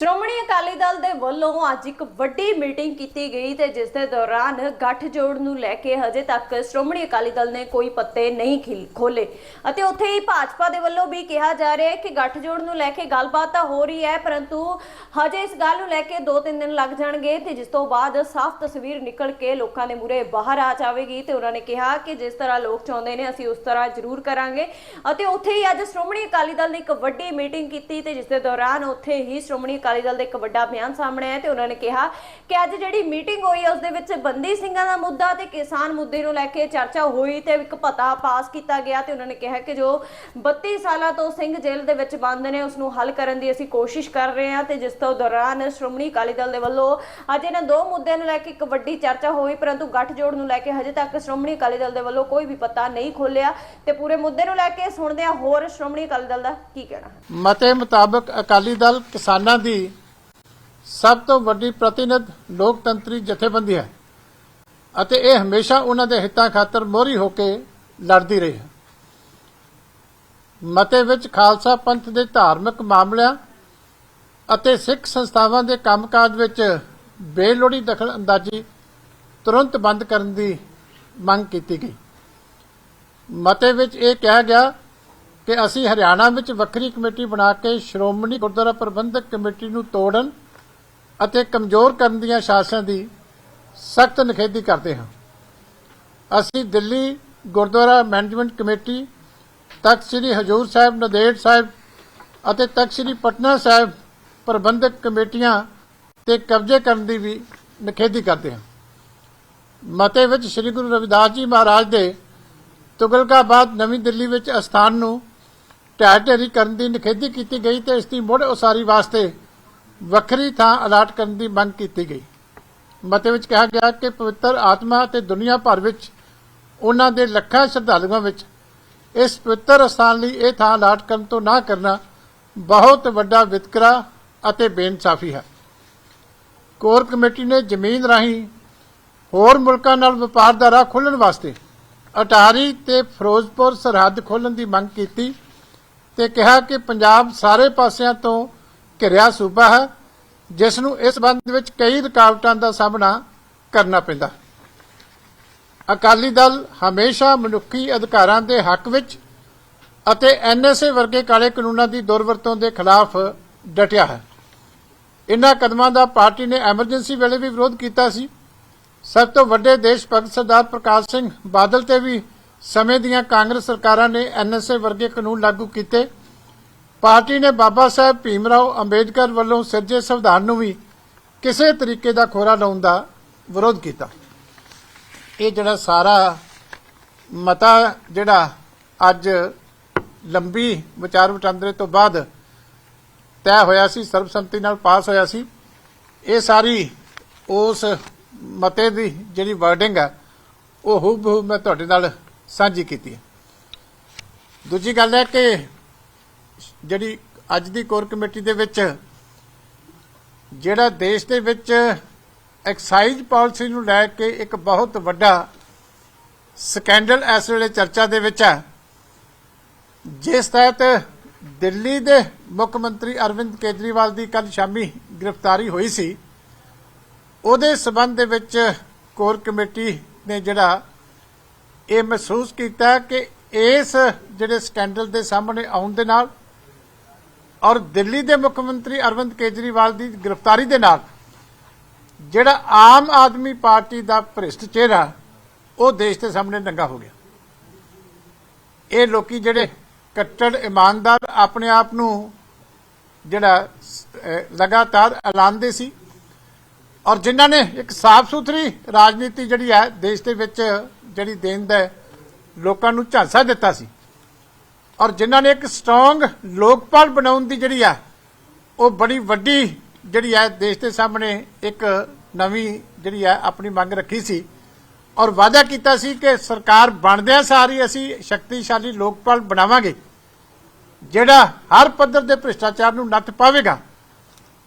ਸ਼੍ਰੋਮਣੀ ਅਕਾਲੀ ਦਲ ਦੇ ਵੱਲੋਂ ਅੱਜ ਇੱਕ ਵੱਡੀ ਮੀਟਿੰਗ ਕੀਤੀ ਗਈ ਤੇ ਜਿਸ ਦੇ ਦੌਰਾਨ ਗੱਠਜੋੜ ਨੂੰ ਲੈ ਕੇ ਹਜੇ ਤੱਕ ਸ਼੍ਰੋਮਣੀ ਅਕਾਲੀ ਦਲ ਨੇ ਕੋਈ ਪੱਤੇ ਨਹੀਂ ਖਿਲ ਖੋਲੇ ਅਤੇ ਉੱਥੇ ਹੀ ਭਾਜਪਾ ਦੇ ਵੱਲੋਂ ਵੀ ਕਿਹਾ ਜਾ ਰਿਹਾ ਹੈ ਕਿ ਗੱਠਜੋੜ ਨੂੰ ਲੈ ਕੇ ਗੱਲਬਾਤ ਤਾਂ ਹੋ ਰਹੀ ਹੈ, ਪਰੰਤੂ ਹਜੇ ਇਸ ਗੱਲ ਨੂੰ ਲੈ ਕੇ 2-3 ਦਿਨ ਲੱਗ ਜਾਣਗੇ ਤੇ ਜਿਸ ਤੋਂ ਬਾਅਦ ਸਾਫ਼ ਤਸਵੀਰ ਨਿਕਲ ਕੇ ਲੋਕਾਂ ਦੇ ਮੂਹਰੇ ਬਾਹਰ ਆ ਜਾਵੇਗੀ ਤੇ ਉਹਨਾਂ ਨੇ ਕਿਹਾ ਕਿ ਜਿਸ ਤਰ੍ਹਾਂ ਲੋਕ ਚਾਹੁੰਦੇ ਨੇ, ਅਸੀਂ ਉਸ ਤਰ੍ਹਾਂ ਜ਼ਰੂਰ ਕਰਾਂਗੇ। ਅਤੇ ਉੱਥੇ ਹੀ ਅੱਜ ਸ਼੍ਰੋਮਣੀ ਅਕਾਲੀ ਦਲ ਨੇ ਇੱਕ ਵੱਡੀ ਮੀਟਿੰਗ ਕੀਤੀ ਤੇ ਜਿਸ ਦੇ ਦੌਰਾਨ ਉੱਥੇ ਹੀ ਸ਼੍ਰੋਮਣੀ ਅਕਾਲੀ ਦਲ ਦਾ ਇੱਕ ਵੱਡਾ ਬਿਆਨ ਸਾਹਮਣੇ ਆਇਆ ਤੇ ਉਹਨਾਂ ਨੇ ਕਿਹਾ ਕਿ ਅੱਜ ਜਿਹੜੀ ਮੀਟਿੰਗ ਹੋਈ ਹੈ, ਉਸ ਦੇ ਵਿੱਚ ਬੰਦੀ ਸਿੰਘਾਂ ਦਾ ਮੁੱਦਾ ਤੇ ਕਿਸਾਨ ਮੁੱਦੇ ਨੂੰ ਲੈ ਕੇ ਚਰਚਾ ਹੋਈ ਤੇ ਇੱਕ ਪਤਾ ਪਾਸ ਕੀਤਾ ਗਿਆ ਤੇ ਉਹਨਾਂ ਨੇ ਕਿਹਾ ਕਿ ਜੋ 32 ਸਾਲਾਂ ਤੋਂ ਸਿੰਘ ਜੇਲ੍ਹ ਦੇ ਵਿੱਚ ਬੰਦ ਨੇ ਉਸ ਨੂੰ ਹੱਲ ਕਰਨ ਦੀ ਅਸੀਂ ਕੋਸ਼ਿਸ਼ ਕਰ ਰਹੇ ਹਾਂ ਤੇ ਜਿਸ ਤੋਂ ਦੌਰਾਨ ਸ਼੍ਰੋਮਣੀ ਅਕਾਲੀ ਦਲ ਦੇ ਵੱਲੋਂ ਅੱਜ ਇਹਨਾਂ ਦੋ ਮੁੱਦਿਆਂ ਨੂੰ ਲੈ ਕੇ ਇੱਕ ਵੱਡੀ ਚਰਚਾ ਹੋਈ, ਪਰੰਤੂ ਗੱਠਜੋੜ ਨੂੰ ਲੈ ਕੇ ਹਜੇ ਤੱਕ ਸ਼੍ਰੋਮਣੀ ਅਕਾਲੀ ਦਲ ਦੇ ਵੱਲੋਂ ਕੋਈ ਵੀ ਪਤਾ ਨਹੀਂ ਖੋਲਿਆ ਤੇ ਪੂਰੇ ਮੁੱਦੇ ਨੂੰ ਲੈ ਕੇ ਸੁਣਦੇ ਹਾਂ ਹੋਰ ਸ਼੍ਰੋਮਣੀ ਅਕਾਲੀ ਦਲ ਦਾ ਕੀ ਕਹਿਣਾ? ਮਤੇ ਮੁਤਾਬਕ ਅਕਾਲੀ ਦਲ ਕਿਸਾਨਾਂ ਦੀ ਸਭ ਤੋਂ ਵੱਡੀ ਪ੍ਰਤੀਨਿਧ ਲੋਕਤੰਤਰੀ ਜਥੇਬੰਦੀ ਹੈ ਅਤੇ ਇਹ ਹਮੇਸ਼ਾ ਉਹਨਾਂ ਦੇ ਹਿੱਤਾਂ ਖਾਤਰ ਮੋਹਰੀ ਹੋ ਕੇ ਲੜਦੀ ਰਹੀ ਹੈ। ਮਤੇ ਵਿੱਚ ਖਾਲਸਾ ਪੰਥ ਦੇ ਧਾਰਮਿਕ ਮਾਮਲਿਆਂ ਅਤੇ ਸਿੱਖ ਸੰਸਥਾਵਾਂ ਦੇ ਕੰਮਕਾਜ ਵਿੱਚ ਬੇਲੋੜੀ ਦਖਲ ਅੰਦਾਜ਼ੀ ਤੁਰੰਤ ਬੰਦ ਕਰਨ ਦੀ ਮੰਗ ਕੀਤੀ ਗਈ। ਮਤੇ ਵਿੱਚ ਇਹ ਕਿਹਾ ਗਿਆ ਕਿ ਅਸੀਂ ਹਰਿਆਣਾ ਵਿੱਚ ਵੱਖਰੀ ਕਮੇਟੀ ਬਣਾ ਕੇ ਸ਼੍ਰੋਮਣੀ ਗੁਰਦੁਆਰਾ ਪ੍ਰਬੰਧਕ ਕਮੇਟੀ ਨੂੰ ਤੋੜਨ ਅਤੇ ਕਮਜ਼ੋਰ ਕਰਨ ਦੀਆਂ ਸਾਜ਼ਿਸ਼ਾਂ ਦੀ ਸਖਤ ਨਿਖੇਧੀ ਕਰਦੇ ਹਾਂ। ਅਸੀਂ ਦਿੱਲੀ ਗੁਰਦੁਆਰਾ ਮੈਨੇਜਮੈਂਟ ਕਮੇਟੀ, ਤਖਤ ਸ੍ਰੀ ਹਜੂਰ ਸਾਹਿਬ, ਨੰਦੇੜ ਸਾਹਿਬ ਅਤੇ ਤਖਤ ਸ੍ਰੀ ਪਟਨਾ ਸਾਹਿਬ ਪ੍ਰਬੰਧਕ ਕਮੇਟੀਆਂ ਤੇ ਕਬਜ਼ੇ ਕਰਨ ਦੀ ਵੀ ਨਿਖੇਧੀ ਕਰਦੇ ਹਾਂ। ਮਤੇ ਵਿੱਚ ਸ੍ਰੀ ਗੁਰੂ ਰਵਿਦਾਸ ਜੀ ਮਹਾਰਾਜ ਦੇ ਤੁਗਲਕਾਬਾਦ ਨਵੀਂ ਦਿੱਲੀ ਵਿੱਚ ਅਸਥਾਨ ਨੂੰ ਢਹਿ ਢੇਰੀ ਕਰਨ ਦੀ ਨਿਖੇਧੀ ਕੀਤੀ ਗਈ ਤੇ ਇਸ ਦੀ ਮੁੜ ਉਸਾਰੀ ਵਾਸਤੇ ਵੱਖਰੀ ਥਾਂ ਅਲਾਟ ਕਰਨ ਦੀ ਮੰਗ ਕੀਤੀ ਗਈ। ਮਤੇ ਵਿੱਚ ਕਿਹਾ ਗਿਆ ਕਿ ਪਵਿੱਤਰ ਆਤਮਾ ਅਤੇ ਦੁਨੀਆ ਭਰ ਵਿੱਚ ਉਹਨਾਂ ਦੇ ਲੱਖਾਂ ਸ਼ਰਧਾਲੂਆਂ ਵਿੱਚ ਇਸ ਪਵਿੱਤਰ ਅਸਥਾਨ ਲਈ ਇਹ ਥਾਂ ਅਲਾਟ ਕਰਨ ਤੋਂ ਨਾ ਕਰਨਾ ਬਹੁਤ ਵੱਡਾ ਵਿਤਕਰਾ ਅਤੇ ਬੇਇਨਸਾਫੀ ਹੈ। ਕੋਰ ਕਮੇਟੀ ਨੇ ਜ਼ਮੀਨ ਰਾਹੀਂ ਹੋਰ ਮੁਲਕਾਂ ਨਾਲ ਵਪਾਰ ਦਾ ਰਾਹ ਖੋਲਣ ਵਾਸਤੇ ਅਟਾਰੀ ਤੇ ਫਿਰੋਜ਼ਪੁਰ ਸਰਹੱਦ ਖੋਲਣ ਦੀ ਮੰਗ ਕੀਤੀ ਤੇ ਕਿਹਾ ਕਿ ਪੰਜਾਬ ਸਾਰੇ ਪਾਸਿਆਂ ਤੋਂ ਘਿਰਿਆ ਸੂਬਾ ਹੈ ਜਿਸ ਨੂੰ ਇਸ ਸੰਬੰਧ ਵਿੱਚ ਕਈ ਰੁਕਾਵਟਾਂ ਦਾ ਸਾਹਮਣਾ ਕਰਨਾ ਪੈਂਦਾ। ਅਕਾਲੀ ਦਲ ਹਮੇਸ਼ਾ ਮਨੁੱਖੀ ਅਧਿਕਾਰਾਂ ਦੇ ਹੱਕ ਵਿੱਚ ਅਤੇ ਐਨਐਸਏ ਵਰਗੇ ਕਾਲੇ ਕਾਨੂੰਨਾਂ ਦੀ ਦੁਰਵਰਤੋਂ ਦੇ ਖਿਲਾਫ ਡਟਿਆ ਹੈ। ਇਨ੍ਹਾਂ ਕਦਮਾਂ ਦਾ ਪਾਰਟੀ ਨੇ ਐਮਰਜੈਂਸੀ ਵੇਲੇ ਵੀ ਵਿਰੋਧ ਕੀਤਾ ਸੀ। ਸਭ ਤੋਂ ਵੱਡੇ ਦੇਸ਼ ਭਗਤ ਸਰਦਾਰ ਪ੍ਰਕਾਸ਼ ਸਿੰਘ ਬਾਦਲ ਤੇ ਵੀ ਸਮੇਂ ਦੀਆਂ ਕਾਂਗਰਸ ਸਰਕਾਰਾਂ ਨੇ ਐਨਐਸਏ ਵਰਗੇ ਕਾਨੂੰਨ ਲਾਗੂ ਕੀਤੇ। ਪਾਰਟੀ ਨੇ ਬਾਬਾ ਸਾਹਿਬ ਭੀਮਰਾਓ ਅੰਬੇਦਕਰ ਵੱਲੋਂ ਸਿਰਜੇ ਸੰਵਿਧਾਨ ਨੂੰ ਵੀ ਕਿਸੇ ਤਰੀਕੇ ਦਾ ਖੋਰਾ ਲਾਉਣ ਦਾ ਵਿਰੋਧ ਕੀਤਾ। ਇਹ ਜਿਹੜਾ ਸਾਰਾ ਮਤਾ ਜਿਹੜਾ ਅੱਜ ਲੰਬੀ ਵਿਚਾਰ ਵਟਾਂਦਰੇ ਤੋਂ ਬਾਅਦ ਤੈਅ ਹੋਇਆ ਸੀ, ਸਰਬਸੰਮਤੀ ਨਾਲ ਪਾਸ ਹੋਇਆ ਸੀ, ਇਹ ਸਾਰੀ ਉਸ ਮਤੇ ਦੀ ਜਿਹੜੀ ਵਰਡਿੰਗ ਹੈ ਉਹ ਹੂਬ ਮੈਂ ਤੁਹਾਡੇ ਨਾਲ ਸਾਂਝੀ ਕੀਤੀ ਹੈ। ਦੂਜੀ ਗੱਲ ਹੈ ਕਿ ਜਿਹੜੀ ਅੱਜ ਦੀ ਕੋਰ ਕਮੇਟੀ ਦੇ ਵਿੱਚ, ਜਿਹੜਾ ਦੇਸ਼ ਦੇ ਵਿੱਚ ਐਕਸਾਈਜ਼ ਪਾਲਿਸੀ ਨੂੰ ਲੈ ਕੇ ਇੱਕ ਬਹੁਤ ਵੱਡਾ ਸਕੈਂਡਲ ਇਸ ਵੇਲੇ ਚਰਚਾ ਦੇ ਵਿੱਚ ਹੈ, ਜਿਸ ਤਹਿਤ ਦਿੱਲੀ ਦੇ ਮੁੱਖ ਮੰਤਰੀ ਅਰਵਿੰਦ ਕੇਜਰੀਵਾਲ ਦੀ ਕੱਲ ਸ਼ਾਮੀ ਗ੍ਰਿਫਤਾਰੀ ਹੋਈ ਸੀ। ਉਹਦੇ ਸਬੰਧ ਦੇ ਵਿੱਚ ਕੋਰ ਕਮੇਟੀ ਨੇ ਜਿਹੜਾ ਇਹ ਮਹਿਸੂਸ ਕੀਤਾ ਕਿ ਇਸ ਜਿਹੜੇ ਸਕੈਂਡਲ ਦੇ ਸਾਹਮਣੇ ਆਉਣ ਦੇ ਨਾਲ ਔਰ ਦਿੱਲੀ ਦੇ ਮੁੱਖ ਮੰਤਰੀ ਅਰਵਿੰਦ ਕੇਜਰੀਵਾਲ ਦੀ ਗ੍ਰਿਫਤਾਰੀ ਦੇ ਨਾਲ ਜਿਹੜਾ ਆਮ ਆਦਮੀ ਪਾਰਟੀ ਦਾ ਭ੍ਰਿਸ਼ਟ ਚਿਹਰਾ, ਉਹ ਦੇਸ਼ ਦੇ ਸਾਹਮਣੇ ਨੰਗਾ ਹੋ ਗਿਆ। ਇਹ ਲੋਕੀ ਜਿਹੜੇ ਕੱਟੜ, ਇਮਾਨਦਾਰ ਆਪਣੇ ਆਪ ਨੂੰ ਜਿਹੜਾ ਲਗਾਤਾਰ ਐਲਾਨਦੇ ਸੀ ਔਰ ਜਿਨ੍ਹਾਂ ਨੇ ਇੱਕ ਸਾਫ਼ ਸੁਥਰੀ ਰਾਜਨੀਤੀ ਜਿਹੜੀ ਹੈ, ਦੇਸ਼ ਦੇ ਵਿੱਚ ਜਿਹੜੀ ਦੇਣ ਦਾ ਲੋਕਾਂ ਨੂੰ ਝਾਂਸਾ ਦਿੱਤਾ ਸੀ। ਔਰ ਜਿਨ੍ਹਾਂ ਨੇ ਇੱਕ ਸਟਰੋਂਗ ਲੋਕਪਾਲ ਬਣਾਉਣ ਦੀ ਜਿਹੜੀ ਆ, ਉਹ ਬੜੀ ਵੱਡੀ ਜਿਹੜੀ ਹੈ ਦੇਸ਼ ਦੇ ਸਾਹਮਣੇ ਇੱਕ ਨਵੀਂ ਜਿਹੜੀ ਆ ਆਪਣੀ ਮੰਗ ਰੱਖੀ ਸੀ। ਔਰ ਵਾਅਦਾ ਕੀਤਾ ਸੀ ਕਿ ਸਰਕਾਰ ਬਣਦਿਆਂ ਸਾਰੀ ਅਸੀਂ ਸ਼ਕਤੀਸ਼ਾਲੀ ਲੋਕਪਾਲ ਬਣਾਵਾਂਗੇ, ਜਿਹੜਾ ਹਰ ਪੱਧਰ ਦੇ ਭ੍ਰਿਸ਼ਟਾਚਾਰ ਨੂੰ ਨੱਥ ਪਾਵੇਗਾ।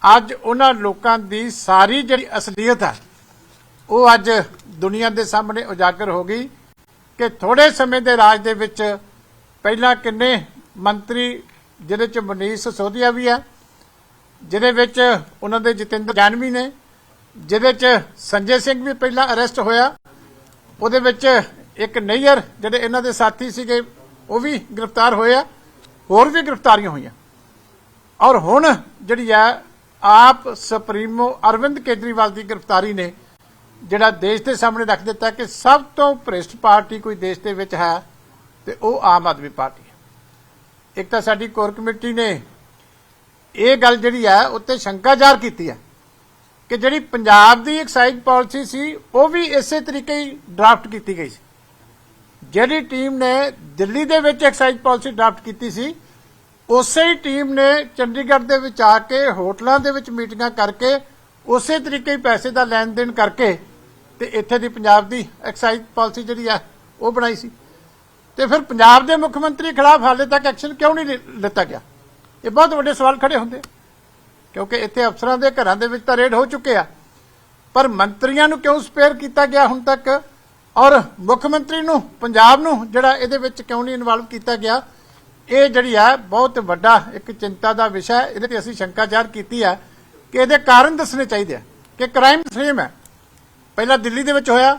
ਅੱਜ ਉਹਨਾਂ ਲੋਕਾਂ ਦੀ ਸਾਰੀ ਜਿਹੜੀ ਅਸਲੀਅਤ ਹੈ ਉਹ ਅੱਜ ਦੁਨੀਆ ਦੇ ਸਾਹਮਣੇ ਉਜਾਗਰ ਹੋ ਗਈ ਕਿ ਥੋੜੇ ਸਮੇਂ ਦੇ ਰਾਜ ਦੇ ਵਿੱਚ ਪਹਿਲਾਂ ਕਿੰਨੇ ਮੰਤਰੀ, ਜਿਹਦੇ ਚ ਮਨੀਸ਼ ਸਿਸੋਦੀਆ ਵੀ ਹੈ ਜਿਹਦੇ ਵਿੱਚ ਉਹਨਾਂ ਦੇ ਜਤਿੰਦਰ ਜਾਨਵੀ ਨੇ, ਜਿਹਦੇ ਚ ਸੰਜੇ ਸਿੰਘ ਵੀ ਪਹਿਲਾਂ ਅਰੈਸਟ ਹੋਇਆ, ਉਹਦੇ ਵਿੱਚ ਇੱਕ ਨਈਅਰ ਜਿਹੜੇ ਇਹਨਾਂ ਦੇ ਸਾਥੀ ਸੀਗੇ, ਉਹ ਵੀ ਗ੍ਰਿਫਤਾਰ ਹੋਏ ਆ, ਹੋਰ ਵੀ ਗ੍ਰਿਫਤਾਰੀਆਂ ਹੋਈਆਂ। ਔਰ ਹੁਣ ਜਿਹੜੀ ਆ, ਆਪ ਸੁਪਰੀਮੋ ਅਰਵਿੰਦ ਕੇਜਰੀਵਾਲ ਦੀ ਗ੍ਰਿਫਤਾਰੀ ਨੇ, ਜਿਹੜਾ ਦੇਸ਼ ਦੇ ਸਾਹਮਣੇ ਰੱਖ ਦਿੱਤਾ ਕਿ ਸਭ ਤੋਂ ਭ੍ਰਿਸ਼ਟ ਪਾਰਟੀ ਕੋਈ ਦੇਸ਼ ਦੇ ਵਿੱਚ ਹੈ ਤੇ ਉਹ ਆਮ ਆਦਮੀ ਪਾਰਟੀ ਇੱਕ ਤਾਂ ਸਾਡੀ ਕੋਰ ਕਮੇਟੀ ਨੇ ਇਹ ਗੱਲ ਜਿਹੜੀ ਆ, ਉੱਤੇ ਸ਼ੰਕਾ ਜ਼ਾਹਰ ਕੀਤੀ ਹੈ ਕਿ ਜਿਹੜੀ ਪੰਜਾਬ ਦੀ ਐਕਸਾਈਜ਼ ਪਾਲਿਸੀ ਸੀ, ਉਹ ਵੀ ਇਸੇ ਤਰੀਕੇ ਹੀ ਡਰਾਫਟ ਕੀਤੀ ਗਈ ਸੀ। ਜਿਹੜੀ ਟੀਮ ਨੇ ਦਿੱਲੀ ਦੇ ਵਿੱਚ ਐਕਸਾਈਜ਼ ਪਾਲਿਸੀ ਡਰਾਫਟ ਕੀਤੀ ਸੀ, ਉਸੇ ਹੀ ਟੀਮ ਨੇ ਚੰਡੀਗੜ੍ਹ ਦੇ ਵਿੱਚ ਆ ਕੇ, ਹੋਟਲਾਂ ਦੇ ਵਿੱਚ ਮੀਟਿੰਗਾਂ ਕਰਕੇ, ਉਸੇ ਤਰੀਕੇ ਹੀ ਪੈਸੇ ਦਾ ਲੈਣ ਦੇਣ ਕਰਕੇ ਤੇ ਇੱਥੇ ਦੀ ਪੰਜਾਬ ਦੀ ਐਕਸਾਈਜ਼ ਪਾਲਿਸੀ ਜਿਹੜੀ ਆ, ਉਹ ਬਣਾਈ ਸੀ। ਤੇ ਫਿਰ ਪੰਜਾਬ ਦੇ ਮੁੱਖ ਮੰਤਰੀ ਖਿਲਾਫ ਹਾਲੇ ਤੱਕ ਐਕਸ਼ਨ ਕਿਉਂ ਨਹੀਂ ਲਿੱਤਾ ਗਿਆ? ਇਹ ਬਹੁਤ ਵੱਡੇ ਸਵਾਲ ਖੜੇ ਹੁੰਦੇ ਕਿਉਂਕਿ ਇੱਥੇ ਅਫਸਰਾਂ ਦੇ ਘਰਾਂ ਦੇ ਵਿੱਚ ਤਾਂ ਰੇਡ ਹੋ ਚੁੱਕੇ ਆ। ਪਰ ਮੰਤਰੀਆਂ ਨੂੰ ਕਿਉਂ ਸਪੇਅਰ ਕੀਤਾ ਗਿਆ ਹੁਣ ਤੱਕ? ਔਰ ਮੁੱਖ ਮੰਤਰੀ ਨੂੰ, ਪੰਜਾਬ ਨੂੰ, ਜਿਹੜਾ ਇਹਦੇ ਵਿੱਚ ਕਿਉਂ ਨਹੀਂ ਇਨਵੋਲਵ ਕੀਤਾ ਗਿਆ? ਇਹ ਜਿਹੜੀ ਆ, ਬਹੁਤ ਵੱਡਾ ਇੱਕ ਚਿੰਤਾ ਦਾ ਵਿਸ਼ਾ ਹੈ। ਇਹਦੇ ਤੇ ਅਸੀਂ ਸ਼ੰਕਾ ਜ਼ਾਹਰ ਕੀਤੀ ਆ ਕਿ ਇਹਦੇ ਕਾਰਨ ਦੱਸਣੇ ਚਾਹੀਦੇ ਆ ਕਿ ਕ੍ਰਾਈਮ ਸੇਮ ਹੈ। ਪਹਿਲਾਂ ਦਿੱਲੀ ਦੇ ਵਿੱਚ ਹੋਇਆ।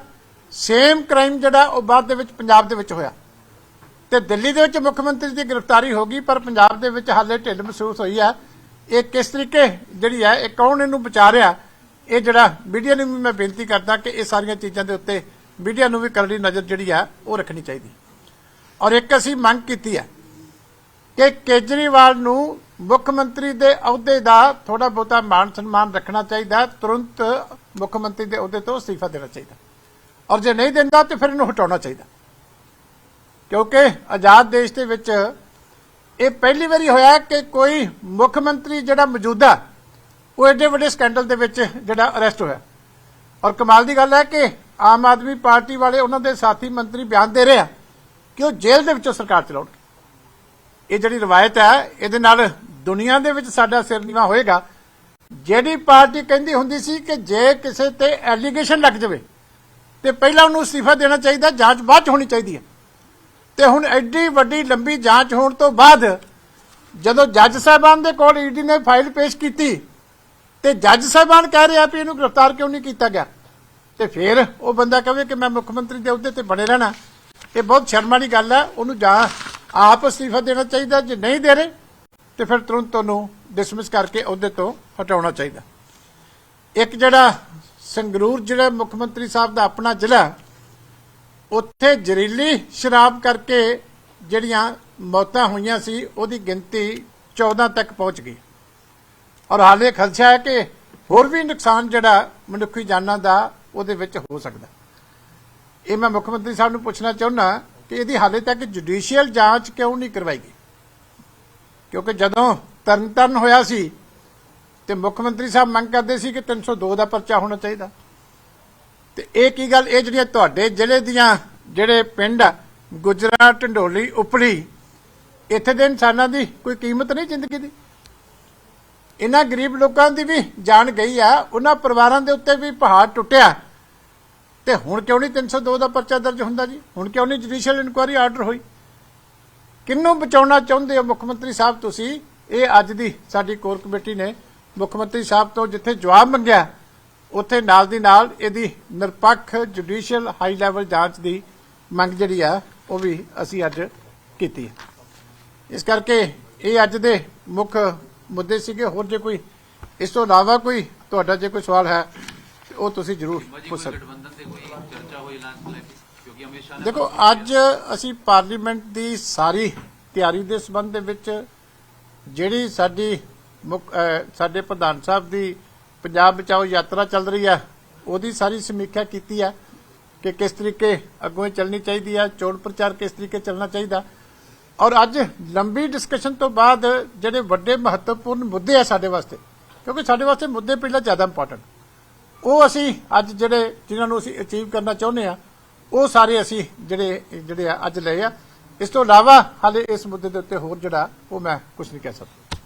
ਸੇਮ ਕ੍ਰਾਈਮ ਜਿਹੜਾ ਉਹ ਬਾਅਦ ਦੇ ਵਿੱਚ ਪੰਜਾਬ ਦੇ ਵਿੱਚ ਹੋਇਆ। ਤੇ ਦਿੱਲੀ ਦੇ ਵਿੱਚ ਮੁੱਖ ਮੰਤਰੀ ਦੀ ਗ੍ਰਿਫਤਾਰੀ ਹੋ ਗਈ, ਪਰ ਪੰਜਾਬ ਦੇ ਵਿੱਚ ਹਾਲੇ ਢਿੱਲ ਮਹਿਸੂਸ ਹੋਈ ਹੈ ਇਹ ਕਿਸ ਤਰੀਕੇ ਜਿਹੜੀ ਹੈ ਇਹ ਕੌਣ ਇਹਨੂੰ ਬਚਾ ਰਿਹਾ? ਇਹ ਜਿਹੜਾ ਮੀਡੀਆ ਨੂੰ ਵੀ ਮੈਂ ਬੇਨਤੀ ਕਰਦਾ ਕਿ ਇਹ ਸਾਰੀਆਂ ਚੀਜ਼ਾਂ ਦੇ ਉੱਤੇ ਮੀਡੀਆ ਨੂੰ ਵੀ ਕਰੜੀ ਨਜ਼ਰ ਜਿਹੜੀ ਆ, ਉਹ ਰੱਖਣੀ ਚਾਹੀਦੀ। ਔਰ ਇੱਕ ਅਸੀਂ ਮੰਗ ਕੀਤੀ ਹੈ ਕਿ ਕੇਜਰੀਵਾਲ ਨੂੰ ਮੁੱਖ ਮੰਤਰੀ ਦੇ ਅਹੁਦੇ ਦਾ ਥੋੜਾ ਬਹੁਤਾ ਮਾਣ ਸਨਮਾਨ ਰੱਖਣਾ ਚਾਹੀਦਾ, ਤੁਰੰਤ ਮੁੱਖ ਮੰਤਰੀ ਦੇ ਅਹੁਦੇ ਤੋਂ ਅਸਤੀਫਾ ਦੇਣਾ ਚਾਹੀਦਾ। ਔਰ ਜੇ ਨਹੀਂ ਦਿੰਦਾ, ਤੇ ਫਿਰ ਇਹਨੂੰ ਹਟਾਉਣਾ ਚਾਹੀਦਾ। ਕਿਉਂਕਿ ਆਜ਼ਾਦ ਦੇਸ਼ ਦੇ ਵਿੱਚ ਇਹ ਪਹਿਲੀ ਵਾਰੀ ਹੋਇਆ ਕਿ ਕੋਈ ਮੁੱਖ ਮੰਤਰੀ ਜਿਹੜਾ ਮੌਜੂਦਾ, ਉਹ ਐਡੇ ਵੱਡੇ ਸਕੈਂਡਲ ਦੇ ਵਿੱਚ ਜਿਹੜਾ ਅਰੈਸਟ ਹੋਇਆ। ਔਰ ਕਮਾਲ ਦੀ ਗੱਲ ਹੈ ਕਿ ਆਮ ਆਦਮੀ ਪਾਰਟੀ ਵਾਲੇ ਉਹਨਾਂ ਦੇ ਸਾਥੀ ਮੰਤਰੀ ਬਿਆਨ ਦੇ ਰਹੇ ਆ ਕਿ ਉਹ ਜੇਲ੍ਹ ਦੇ ਵਿੱਚੋਂ ਸਰਕਾਰ ਚਲਾਉਣਗੇ। ਇਹ ਜਿਹੜੀ ਰਵਾਇਤ ਹੈ, ਇਹਦੇ ਨਾਲ ਦੁਨੀਆ ਦੇ ਵਿੱਚ ਸਾਡਾ ਸਿਰ ਨੀਵਾ ਹੋਏਗਾ। ਜਿਹੜੀ ਪਾਰਟੀ ਕਹਿੰਦੀ ਹੁੰਦੀ ਸੀ ਕਿ ਜੇ ਕਿਸੇ ਤੇ ਐਲੀਗੇਸ਼ਨ ਲੱਗ ਜਾਵੇ, ਤੇ ਪਹਿਲਾਂ ਉਹਨੂੰ ਅਸਤੀਫਾ ਦੇਣਾ ਚਾਹੀਦਾ, ਜਾਂਚ ਬਾਅਦ ਚ ਹੋਣੀ ਚਾਹੀਦੀ ਹੈ। ਤੇ ਹੁਣ ਐਡੀ ਵੱਡੀ ਲੰਬੀ ਜਾਂਚ ਹੋਣ ਤੋਂ ਬਾਅਦ ਜਦੋਂ ਜੱਜ ਸਾਹਿਬਾਨ ਦੇ ਕੋਲ ਈਡੀ ਨੇ ਫਾਈਲ ਪੇਸ਼ ਕੀਤੀ ਤੇ ਜੱਜ ਸਾਹਿਬਾਨ ਕਹਿ ਰਿਹਾ ਵੀ ਇਹਨੂੰ ਗ੍ਰਿਫਤਾਰ ਕਿਉਂ ਨਹੀਂ ਕੀਤਾ ਗਿਆ, ਤੇ ਫਿਰ ਉਹ ਬੰਦਾ ਕਹੇ ਕਿ ਮੈਂ ਮੁੱਖ ਮੰਤਰੀ ਦੇ ਅਹੁਦੇ ਤੇ ਬਣੇ ਰਹਿਣਾ। ਇਹ ਬਹੁਤ ਸ਼ਰਮ ਵਾਲੀ ਗੱਲ ਹੈ ਉਹਨੂੰ ਜਾਂ ਆਪ ਅਸਤੀਫਾ ਦੇਣਾ ਚਾਹੀਦਾ ਜੇ ਨਹੀਂ ਦੇ ਰਹੇ, ਤੇ ਫਿਰ ਤੁਰੰਤ ਉਹਨੂੰ ਡਿਸਮਿਸ ਕਰਕੇ ਅਹੁਦੇ ਤੋਂ ਹਟਾਉਣਾ ਚਾਹੀਦਾ। ਇੱਕ ਜਿਹੜਾ ਸੰਗਰੂਰ ਜਿਹੜਾ ਮੁੱਖ ਮੰਤਰੀ ਸਾਹਿਬ ਦਾ ਆਪਣਾ ਜ਼ਿਲ੍ਹਾ ਉੱਥੇ ਜ਼ਹਿਰੀਲੀ ਸ਼ਰਾਬ ਕਰਕੇ ਜਿਹੜੀਆਂ ਮੌਤਾਂ ਹੋਈਆਂ ਸੀ, ਉਹਦੀ ਗਿਣਤੀ 14 ਤੱਕ ਪਹੁੰਚ ਗਈ। ਔਰ ਹਾਲੇ ਖਦਸ਼ਾ ਹੈ ਕਿ ਹੋਰ ਵੀ ਨੁਕਸਾਨ ਜਿਹੜਾ ਮਨੁੱਖੀ ਜਾਨਾਂ ਦਾ, ਉਹਦੇ ਵਿੱਚ ਹੋ ਸਕਦਾ। ਇਹ ਮੈਂ ਮੁੱਖ ਮੰਤਰੀ ਸਾਹਿਬ ਨੂੰ ਪੁੱਛਣਾ ਚਾਹੁੰਦਾ ਕਿ ਇਹਦੀ ਹਾਲੇ ਤੱਕ ਜੁਡੀਸ਼ੀਅਲ ਜਾਂਚ ਕਿਉਂ ਨਹੀਂ ਕਰਵਾਈ ਗਈ? ਕਿਉਂਕਿ ਜਦੋਂ ਤਰਨਤਰਨ ਹੋਇਆ ਸੀ ਤੇ ਮੁੱਖ ਮੰਤਰੀ ਸਾਹਿਬ ਮੰਗ ਕਰਦੇ ਸੀ ਕਿ 302 ਦਾ ਪਰਚਾ ਹੋਣਾ ਚਾਹੀਦਾ। ਤੇ ਇਹ ਕੀ ਗੱਲ, ਇਹ ਜਿਹੜੀਆਂ ਤੁਹਾਡੇ ਜ਼ਿਲ੍ਹੇ ਦੀਆਂ ਜਿਹੜੇ ਪਿੰਡ ਆ ਗੁਜਰਾ ਢੰਡੋਲੀ, ਉਪਲੀ, ਇੱਥੇ ਦੇ ਇਨਸਾਨਾਂ ਦੀ ਕੋਈ ਕੀਮਤ ਨਹੀਂ ਜ਼ਿੰਦਗੀ ਦੀ? ਇਹਨਾਂ ਗਰੀਬ ਲੋਕਾਂ ਦੀ ਵੀ ਜਾਨ ਗਈ ਆ, ਉਹਨਾਂ ਪਰਿਵਾਰਾਂ ਦੇ ਉੱਤੇ ਵੀ ਪਹਾੜ ਟੁੱਟਿਆ। ਤੇ ਹੁਣ ਕਿਉਂ ਨਹੀਂ 302 ਦਾ ਪਰਚਾ ਦਰਜ ਹੁੰਦਾ ਜੀ? ਹੁਣ ਕਿਉਂ ਨਹੀਂ ਜੁਡੀਸ਼ੀਅਲ ਇਨਕੁਆਇਰੀ ਆਰਡਰ ਹੋਈ? ਕਿੰਨੂੰ ਬਚਾਉਣਾ ਚਾਹੁੰਦੇ ਹੋ ਮੁੱਖ ਮੰਤਰੀ ਸਾਹਿਬ ਤੁਸੀਂ? ਇਹ ਅੱਜ ਦੀ ਸਾਡੀ ਕੋਰ ਕਮੇਟੀ ਨੇ ਮੁੱਖ ਮੰਤਰੀ ਸਾਹਿਬ ਤੋਂ ਜਿੱਥੇ ਜਵਾਬ ਮੰਗਿਆ ਉੱਥੇ ਨਾਲ ਦੀ ਨਾਲ ਇਹਦੀ ਨਿਰਪੱਖ ਜੁਡੀਸ਼ੀਅਲ ਹਾਈ ਲੈਵਲ ਜਾਂਚ ਦੀ ਮੰਗ ਜਿਹੜੀ ਆ ਉਹ ਵੀ ਅਸੀਂ ਅੱਜ ਕੀਤੀ ਹੈ। ਇਸ ਕਰਕੇ ਇਹ ਅੱਜ ਦੇ ਮੁੱਖ ਮੁੱਦੇ ਸੀਗੇ। ਹੋਰ ਜੇ ਕੋਈ ਇਸ ਤੋਂ ਇਲਾਵਾ ਕੋਈ ਤੁਹਾਡਾ ਜੇ ਕੋਈ ਸਵਾਲ ਹੈ ਉਹ ਤੁਸੀਂ ਜ਼ਰੂਰ ਪੁੱਛ ਸਕਦੇ ਦੇਖੋ ਅੱਜ ਅਸੀਂ ਪਾਰਲੀਮੈਂਟ ਦੀ ਸਾਰੀ ਤਿਆਰੀ ਦੇ ਸੰਬੰਧ ਦੇ ਵਿੱਚ ਜਿਹੜੀ ਸਾਡੀ ਸਾਡੇ ਪ੍ਰਧਾਨ ਸਾਹਿਬ ਦੀ ਪੰਜਾਬ ਬਚਾਓ ਯਾਤਰਾ ਚੱਲ ਰਹੀ ਹੈ, ਉਹਦੀ ਸਾਰੀ ਸਮੀਖਿਆ ਕੀਤੀ ਹੈ ਕਿ ਕਿਸ ਤਰੀਕੇ ਅੱਗੋਂ ਚੱਲਣੀ ਚਾਹੀਦੀ ਹੈ, ਚੋਣ ਪ੍ਰਚਾਰ ਕਿਸ ਤਰੀਕੇ ਚੱਲਣਾ ਚਾਹੀਦਾ। ਔਰ ਅੱਜ ਲੰਬੀ ਡਿਸਕਸ਼ਨ ਤੋਂ ਬਾਅਦ ਜਿਹੜੇ ਵੱਡੇ ਮਹੱਤਵਪੂਰਨ ਮੁੱਦੇ ਆ ਸਾਡੇ ਵਾਸਤੇ, ਕਿਉਂਕਿ ਸਾਡੇ ਵਾਸਤੇ ਮੁੱਦੇ ਪਹਿਲਾਂ ਜ਼ਿਆਦਾ ਇੰਪੋਰਟੈਂਟ ਉਹ ਅਸੀਂ ਅੱਜ ਜਿਹੜੇ ਜਿਨ੍ਹਾਂ ਨੂੰ ਅਸੀਂ ਅਚੀਵ ਕਰਨਾ ਚਾਹੁੰਦੇ ਆ ਉਹ ਸਾਰੇ ਅਸੀਂ ਜਿਹੜੇ ਜਿਹੜੇ ਆ ਅੱਜ ਲਏ ਆ। ਇਸ ਤੋਂ ਇਲਾਵਾ ਹਾਲੇ ਇਸ ਮੁੱਦੇ ਦੇ ਉੱਤੇ ਹੋਰ ਜਿਹੜਾ, ਉਹ ਮੈਂ ਕੁਝ ਨਹੀਂ ਕਹਿ ਸਕਦਾ।